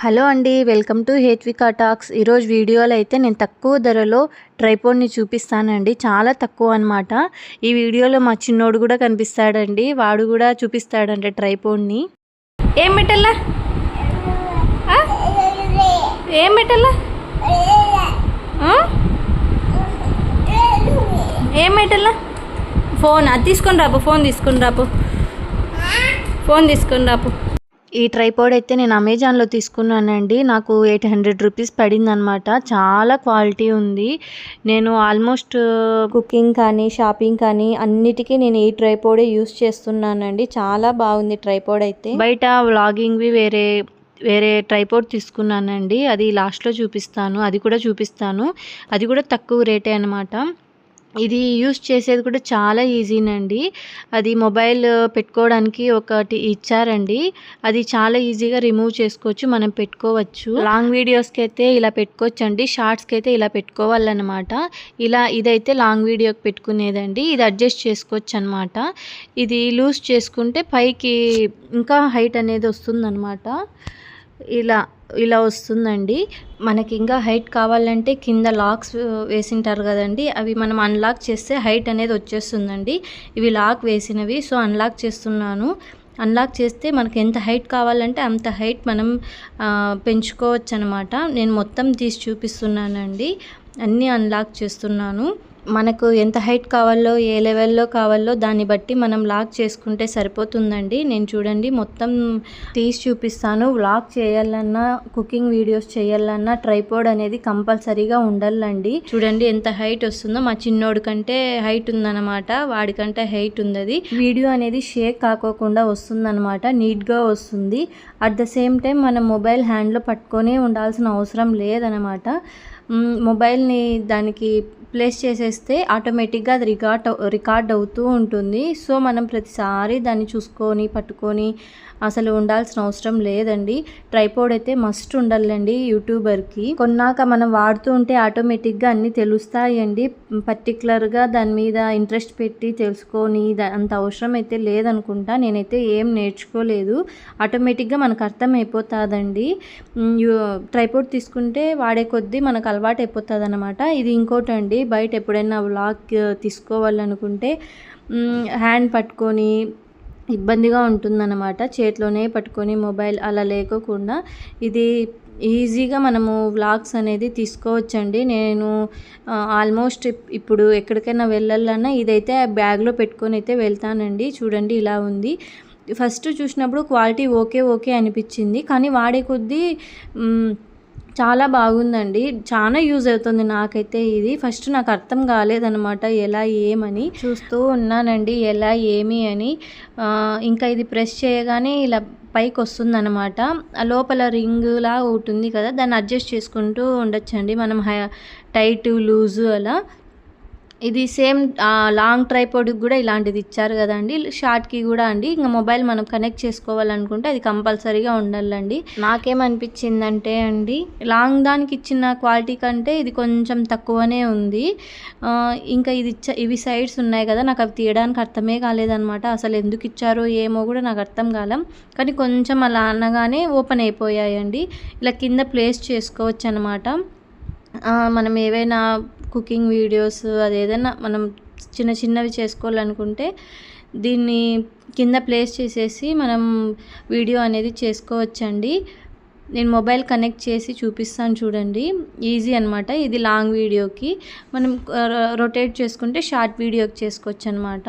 Hello అండి welcome to Hethvika talks. ఈరోజు వీడియోలో అయితే నేను తక్కువ ధరలో ట్రైపోడ్ని చూపిస్తానండి. చాలా తక్కువ అనమాట ఈ వీడియోలో మా చిన్నోడు కూడా కనిపిస్తాడండి. వాడు కూడా చూపిస్తాడండి ట్రైపోడ్ని. ఏం పెట్టాలా ఏం పెట్టాలా ఏం పెట్టాలా ఫోన్. అది తీసుకొని రాపు ఫోన్ తీసుకొని రాపు. ఫోన్ తీసుకొని రాపు. ఈ ట్రైపాడ్ అయితే నేను అమెజాన్లో తీసుకున్నానండి. నాకు ఎయిట్ హండ్రెడ్ రూపీస్ పడింది అనమాట చాలా క్వాలిటీ ఉంది. నేను ఆల్మోస్ట్ కుకింగ్ uh, కానీ షాపింగ్ కానీ అన్నిటికీ నేను ఈ ట్రైపాడే యూస్ చేస్తున్నానండి. చాలా బాగుంది ట్రైపాడ్ అయితే. బయట వ్లాగింగ్వి వేరే వేరే ట్రైపోర్ట్ తీసుకున్నానండి. అది లాస్ట్లో చూపిస్తాను. అది కూడా చూపిస్తాను. అది కూడా తక్కువ రేటే అనమాట ఇది యూస్ చేసేది కూడా చాలా ఈజీనండి. అది మొబైల్ పెట్టుకోవడానికి ఒకటి ఇచ్చారండి. అది చాలా ఈజీగా రిమూవ్ చేసుకోవచ్చు మనం పెట్టుకోవచ్చు. లాంగ్ వీడియోస్కి అయితే ఇలా పెట్టుకోవచ్చు అండి షార్ట్స్కి అయితే ఇలా పెట్టుకోవాలన్నమాట. ఇలా ఇదైతే లాంగ్ వీడియోకి పెట్టుకునేదండి ఇది అడ్జస్ట్ చేసుకోవచ్చు అనమాట ఇది లూజ్ చేసుకుంటే పైకి ఇంకా హైట్ అనేది వస్తుందన్నమాట. ఇలా ఇలా వస్తుందండి. మనకి ఇంకా హైట్ కావాలంటే కింద లాక్స్ వేసింటారు కదండి. అవి మనం అన్లాక్ చేస్తే హైట్ అనేది వచ్చేస్తుందండి. ఇవి లాక్ వేసినవి సో అన్లాక్ చేస్తున్నాను. అన్లాక్ చేస్తే మనకి ఎంత హైట్ కావాలంటే అంత హైట్ మనం పెంచుకోవచ్చు అనమాట నేను మొత్తం తీసి చూపిస్తున్నానండి. అన్నీ అన్లాక్ చేస్తున్నాను. మనకు ఎంత హైట్ కావాలో ఏ లెవెల్లో కావాలో దాన్ని బట్టి మనం లాక్ చేసుకుంటే సరిపోతుందండి. నేను చూడండి మొత్తం తీసి చూపిస్తాను. లాక్ చేయాలన్నా కుకింగ్ వీడియోస్ చేయాలన్నా ట్రైపోడ్ అనేది కంపల్సరీగా ఉండాలండి. చూడండి ఎంత హైట్ వస్తుందో. మా చిన్నోడి కంటే హైట్ ఉందన్నమాట. వాడికంటే హైట్ ఉంది వీడియో అనేది షేక్ కాకోకుండా వస్తుందన్నమాట. నీట్గా వస్తుంది. అట్ ద సేమ్ టైం మనం మొబైల్ హ్యాండ్లో పట్టుకొనే ఉండాల్సిన అవసరం లేదనమాట మొబైల్ని దానికి ప్లేస్ చేసేస్తే ఆటోమేటిక్గా అది రికార్డ్ రికార్డ్ అవుతూ ఉంటుంది. సో మనం ప్రతిసారి దాన్ని చూసుకొని పట్టుకొని అసలు ఉండాల్సిన అవసరం లేదండి. ట్రైపోడ్ అయితే మస్ట్ ఉండాలండి యూట్యూబర్కి. కొన్నాక మనం వాడుతూ ఉంటే ఆటోమేటిక్గా అన్నీ తెలుస్తాయండి. పర్టికులర్గా దాని మీద ఇంట్రెస్ట్ పెట్టి తెలుసుకొని అంత అవసరం అయితే లేదనుకుంటా. నేనైతే ఏం నేర్చుకోలేదు. ఆటోమేటిక్గా మనకు అర్థం అయిపోతుందండి ట్రైపోడ్ తీసుకుంటే వాడే కొద్దీ మనకు అలవాటు అయిపోతుంది అనమాట ఇది ఇంకోటి అండి బయట ఎప్పుడైనా వ్లాగ్ తీసుకోవాలనుకుంటే హ్యాండ్ పట్టుకొని ఇబ్బందిగా ఉంటుందన్నమాట. చేతిలోనే పట్టుకొని మొబైల్ అలా లేకోకుండా ఇది ఈజీగా మనము వ్లాగ్స్ అనేది తీసుకోవచ్చండి. నేను ఆల్మోస్ట్ ఇప్పుడు ఎక్కడికైనా వెళ్ళాలన్నా ఇదైతే బ్యాగ్లో పెట్టుకొని అయితే వెళ్తానండి. చూడండి ఇలా ఉంది. ఫస్ట్ చూసినప్పుడు క్వాలిటీ ఓకే ఓకే అనిపించింది. కానీ వాడే కొద్దీ చాలా బాగుందండి. చాలా యూజ్ అవుతుంది నాకైతే ఇది. ఫస్ట్ నాకు అర్థం కాలేదనమాట ఎలా ఏమని. చూస్తూ ఉన్నానండి ఎలా ఏమి అని. ఇంకా ఇది ప్రెస్ చేయగానే ఇలా పైకి వస్తుందన్నమాట లోపల రింగ్లా ఉంటుంది కదా దాన్ని అడ్జస్ట్ చేసుకుంటూ ఉండొచ్చండి. మనం హై టైట్ లూజు అలా ఇది సేమ్ లాంగ్ ట్రైపోడ్కి కూడా ఇలాంటిది ఇచ్చారు కదండి. షార్ట్కి కూడా అండి. ఇంకా మొబైల్ మనం కనెక్ట్ చేసుకోవాలనుకుంటే అది కంపల్సరీగా ఉండాలండి. నాకేమనిపించిందంటే అండి లాంగ్ దానికి ఇచ్చిన క్వాలిటీ కంటే ఇది కొంచెం తక్కువనే ఉంది. ఇంకా ఇది ఇచ్చ ఇవి సైడ్స్ ఉన్నాయి కదా నాకు అవి తీయడానికి అర్థమే కాలేదనమాట అసలు ఎందుకు ఇచ్చారో ఏమో కూడా నాకు అర్థం కాలం. కానీ కొంచెం అలా అనగానే ఓపెన్ అయిపోయాయండి. ఇలా కింద ప్లేస్ చేసుకోవచ్చు అనమాట మనం ఏవైనా కుకింగ్ వీడియోస్ అది ఏదైనా మనం చిన్న చిన్నవి చేసుకోవాలనుకుంటే దీన్ని కింద ప్లేస్ చేసేసి మనం వీడియో అనేది చేసుకోవచ్చండి. నేను మొబైల్ కనెక్ట్ చేసి చూపిస్తాను చూడండి. ఈజీ అనమాట ఇది లాంగ్ వీడియోకి. మనం రొటేట్ చేసుకుంటే షార్ట్ వీడియోకి చేసుకోవచ్చు అనమాట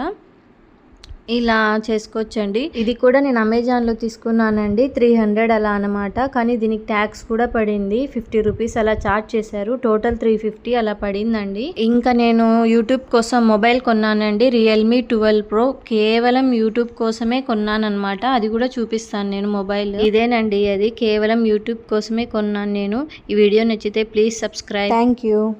ఇలా చేసుకోవచ్చండి. ఇది కూడా నేను అమెజాన్లో తీసుకున్నానండి. త్రీ హండ్రెడ్ అలా అనమాట కానీ దీనికి ట్యాక్స్ కూడా పడింది. ఫిఫ్టీ రూపీస్ అలా చార్జ్ చేశారు. టోటల్ త్రీ ఫిఫ్టీ అలా పడిందండి. ఇంకా నేను యూట్యూబ్ కోసం మొబైల్ కొన్నానండి. రియల్మీ ట్వెల్వ్ ప్రో కేవలం యూట్యూబ్ కోసమే కొన్నానమాట అది కూడా చూపిస్తాను నేను మొబైల్. ఇదేనండి అది. కేవలం యూట్యూబ్ కోసమే కొన్నాను నేను. ఈ వీడియో నచ్చితే ప్లీజ్ సబ్స్క్రైబ్. Thank you.